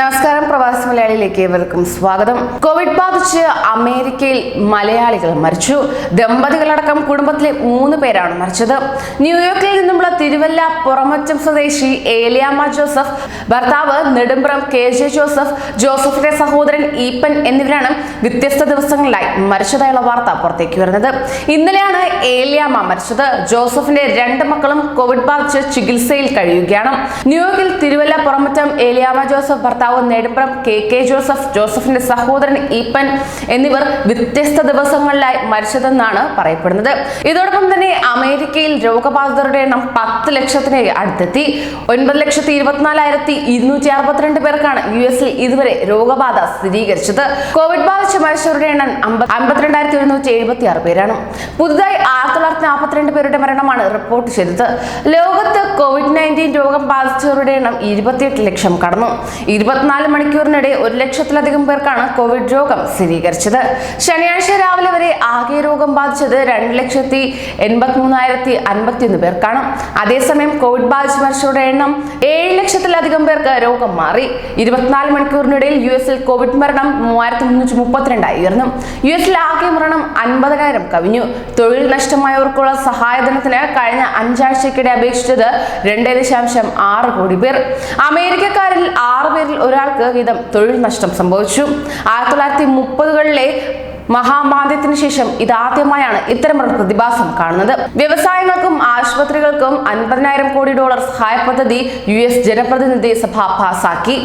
മലയാളിയിലേക്ക് ഏവർക്കും സ്വാഗതം. കോവിഡ് ബാധിച്ച് അമേരിക്കയിൽ മലയാളികൾ മരിച്ചു. ദമ്പതികളടക്കം കുടുംബത്തിലെ മൂന്ന് പേരാണ് മരിച്ചത്. ന്യൂയോർക്കിൽ നിന്നുള്ള തിരുവല്ല പുറമറ്റം സ്വദേശി ഏലിയാമ്മ ജോസഫ് ഭർത്താവ് നെടുമ്പ്രം കെ ജെ ജോസഫ് ജോസഫിന്റെ സഹോദരൻ ഈപ്പൻ എന്നിവരാണ് വ്യത്യസ്ത ദിവസങ്ങളിലായി മരിച്ചതായുള്ള വാർത്ത പുറത്തേക്ക് വരുന്നത്. ഇന്നലെയാണ് ഏലിയാമ്മ മരിച്ചത്. ജോസഫിന്റെ രണ്ട് മക്കളും കോവിഡ് ബാധിച്ച് ചികിത്സയിൽ കഴിയുകയാണ്. ന്യൂയോർക്കിൽ തിരുവല്ല പുറമറ്റം ഏലിയാമ്മ ജോസഫ് ഭർത്താവ് നെടുമ്പ്രം കെ. കെ. ജോസഫ് ജോസഫിന്റെ സഹോദരൻ ഈപ്പൻ എന്നിവർ വ്യത്യസ്ത ദിവസങ്ങളിലായി മരിച്ചതെന്നാണ് പറയപ്പെടുന്നത്. ഇതോടൊപ്പം തന്നെ അമേരിക്കയിൽ രോഗബാധിതരുടെ എണ്ണം പത്ത് ലക്ഷത്തിന് അടുത്തെത്തി. ഒൻപത് ലക്ഷത്തി ഇരുപത്തിനാലായിരത്തി ഇരുന്നൂറ്റി അറുപത്തിരണ്ട് പേർക്കാണ് യു എസിൽ ഇതുവരെ രോഗബാധ സ്ഥിരീകരിച്ചത്. കോവിഡ് ബാധിച്ച് മരിച്ചവരുടെ എണ്ണം അമ്പത്തിരണ്ടായിരത്തി എഴുന്നൂറ്റി എഴുപത്തി ആറ് പേരാണ്. പുതുതായി നാൽപ്പത്തിരണ്ട് പേരുടെ മരണമാണ് റിപ്പോർട്ട് ചെയ്തത്. ലോകത്ത് കോവിഡ് നയന്റീൻ രോഗം ബാധിച്ചവരുടെ എണ്ണം ഇരുപത്തിയെട്ട് ലക്ഷം കടന്നു. ഇരുപത്തിനാല് മണിക്കൂറിനിടെ ഒരു ലക്ഷത്തിലധികം പേർക്കാണ് കോവിഡ് രോഗം സ്ഥിരീകരിച്ചത്. ശനിയാഴ്ച രാവിലെ വരെ ആകെ രോഗം ബാധിച്ചത് രണ്ട് ലക്ഷത്തി എൺപത്തി മൂന്നായിരത്തി അൻപത്തിയൊന്ന് പേർക്കാണ്. അതേസമയം കോവിഡ് ബാധിച്ച് മരിച്ചവരുടെ എണ്ണം ഏഴ് ലക്ഷത്തിലധികം പേർക്ക് രോഗം മാറി. ഇരുപത്തിനാല് മണിക്കൂറിനിടയിൽ യു എസിൽ കോവിഡ് മരണം മൂവായിരത്തി മുന്നൂറ്റി മുപ്പത്തിരണ്ടായി ഉയർന്നു. യു എസിൽ ആകെ മരണം അൻപതിനായിരം കവിഞ്ഞു. തൊഴിൽ നഷ്ടമായവർക്കുള്ള സഹായധനത്തിന് കഴിഞ്ഞ അഞ്ചാഴ്ചക്കിടെ അപേക്ഷിച്ചത് രണ്ട് ദശാംശം ആറ് കോടി പേർ. അമേരിക്കക്കാരിൽ ആറ് പേരിൽ ഒരാൾക്ക് വീതം തൊഴിൽ നഷ്ടം സംഭവിച്ചു. ആയിരത്തി തൊള്ളായിരത്തി മുപ്പതുകളിലെ മഹാമാന്ദ്യത്തിന് ശേഷം ഇതാദ്യമായാണ് ഇത്തരമൊരു പ്രതിഭാസം കാണുന്നത്. വ്യവസായങ്ങൾക്കും ആശുപത്രികൾക്കും അൻപതിനായിരം കോടി ഡോളർ സഹായ പദ്ധതി യു എസ് ജനപ്രതിനിധി സഭ പാസാക്കി.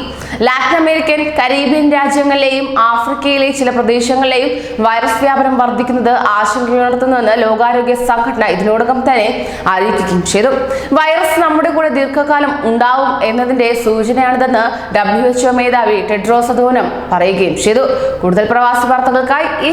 ലാറ്റിൻ അമേരിക്കൻ കരീബിയൻ രാജ്യങ്ങളിലെയും ആഫ്രിക്കയിലെ ചില പ്രദേശങ്ങളിലെയും വൈറസ് വ്യാപനം വർദ്ധിക്കുന്നത് ആശങ്കയുണർത്തുന്നുവെന്ന് ലോകാരോഗ്യ സംഘടന ഇതിനോടകം തന്നെ അറിയിക്കുകയും ചെയ്തു. വൈറസ് നമ്മുടെ കൂടെ ദീർഘകാലം ഉണ്ടാവും എന്നതിന്റെ സൂചനയാണിതെന്ന് ഡബ്ല്യു എച്ച്ഒ മേധാവി ടെഡ്രോസ് അധോനം പറയുകയും ചെയ്തു. കൂടുതൽ പ്രവാസി വാർത്തകൾക്കായി ഈ